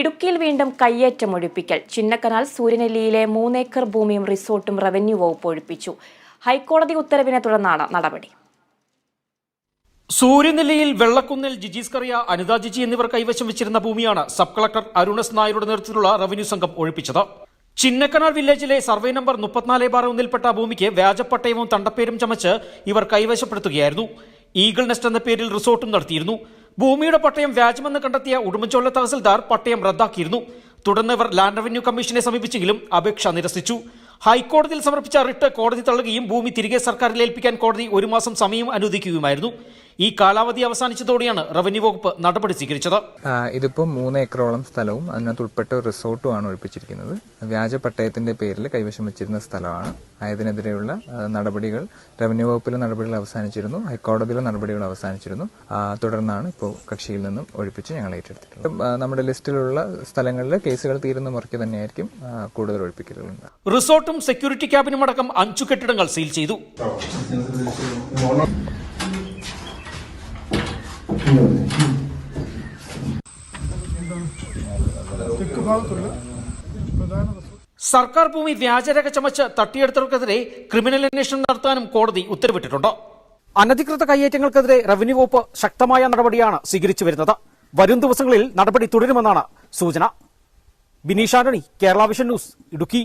ഇടുക്കിയിൽ വീണ്ടും കയ്യേറ്റം ഒഴിപ്പിക്കൽ. ചിന്നക്കനാൽ സൂര്യനെല്ലിയിലെ മൂന്നേക്കർ ഭൂമിയും റിസോർട്ടും റവന്യൂ വകുപ്പ് ഒഴിപ്പിച്ചു. ഹൈക്കോടതി ഉത്തരവിനെ തുടർന്നാണ് നടപടി. സൂര്യനെല്ലിയിൽ വെള്ളക്കുന്നിൽ ജിജീസ് കറിയ അനിത ജിജി എന്നിവർ കൈവശം വെച്ചിരുന്ന ഭൂമിയാണ് സബ് കളക്ടർ അരുണസ് നായരുടെ നേതൃത്വത്തിലുള്ള റവന്യൂ സംഘം ഒഴിപ്പിച്ചത്. ചിന്നക്കനാൽ വില്ലേജിലെ സർവേ നമ്പർ മുപ്പത്തിനാല് ബാർ ഒന്നിൽപ്പെട്ട ഭൂമിക്ക് വ്യാജപ്പട്ടയവും തണ്ടപ്പേരും ചമച്ച് ഇവർ കൈവശപ്പെടുത്തുകയായിരുന്നു. ഈഗിൾ നെസ്റ്റ് എന്ന പേരിൽ റിസോർട്ടും നടത്തിയിരുന്നു. ഭൂമിയുടെ പട്ടയം വ്യാജമെന്ന് കണ്ടെത്തിയ ഉടുമ്പൻചോല തഹസിൽദാർ പട്ടയം റദ്ദാക്കിയിരുന്നു. തുടർന്ന് ഇവർ ലാൻഡ് റവന്യൂ കമ്മീഷനെ സമീപിച്ചെങ്കിലും അപേക്ഷ നിരസിച്ചു. ഹൈക്കോടതിയിൽ സമർപ്പിച്ച റിട്ട് കോടതി തള്ളുകയും ഭൂമി തിരികെ സർക്കാരിൽ ഏൽപ്പിക്കാൻ കോടതി ഒരു മാസം സമയം അനുവദിക്കുകയുമായിരുന്നു. ഈ കാലാവധി അവസാനിച്ചതോടെയാണ് റവന്യൂ വകുപ്പ് നടപടി സ്വീകരിച്ചത്. ഇതിപ്പോ ഇതിപ്പോൾ മൂന്ന് ഏക്കറോളം സ്ഥലവും അതിനകത്ത് ഉൾപ്പെട്ട റിസോർട്ടുമാണ് ഒഴിപ്പിച്ചിരിക്കുന്നത്. വ്യാജ പട്ടയത്തിന്റെ പേരിൽ കൈവശം വെച്ചിരുന്ന സ്ഥലമാണ്. ആയതിനെതിരെയുള്ള നടപടികൾ റവന്യൂ വകുപ്പിലെ നടപടികൾ അവസാനിച്ചിരുന്നു ഹൈക്കോടതിയിലെ നടപടികൾ അവസാനിച്ചിരുന്നു. തുടർന്നാണ് ഇപ്പോൾ കക്ഷിയിൽ നിന്നും ഒഴിപ്പിച്ച് ഞങ്ങൾ ഏറ്റെടുത്തിട്ടുള്ളത്. നമ്മുടെ ലിസ്റ്റിലുള്ള സ്ഥലങ്ങളിൽ കേസുകൾ തീരുന്ന മുറയ്ക്ക് തന്നെയായിരിക്കും കൂടുതൽ ഒഴിപ്പിക്കലുകളുണ്ട് റിസോർട്ടും സെക്യൂരിറ്റി ക്യാബിനും അടക്കം അഞ്ചു കെട്ടിടങ്ങൾ സീൽ ചെയ്തു. സർക്കാർ ഭൂമി വ്യാജരേഖ ചമച്ച് തട്ടിയെടുത്തവർക്കെതിരെ ക്രിമിനൽ അന്വേഷണം നടത്താനും കോടതി ഉത്തരവിട്ടിട്ടുണ്ട്. അനധികൃത കയ്യേറ്റങ്ങൾക്കെതിരെ റവന്യൂ വകുപ്പ് ശക്തമായ നടപടിയാണ് സ്വീകരിച്ചു വരുന്നത്. വരും ദിവസങ്ങളിൽ നടപടി തുടരുമെന്നാണ് സൂചന. Bineesh Antony Kerala vision news Idukki.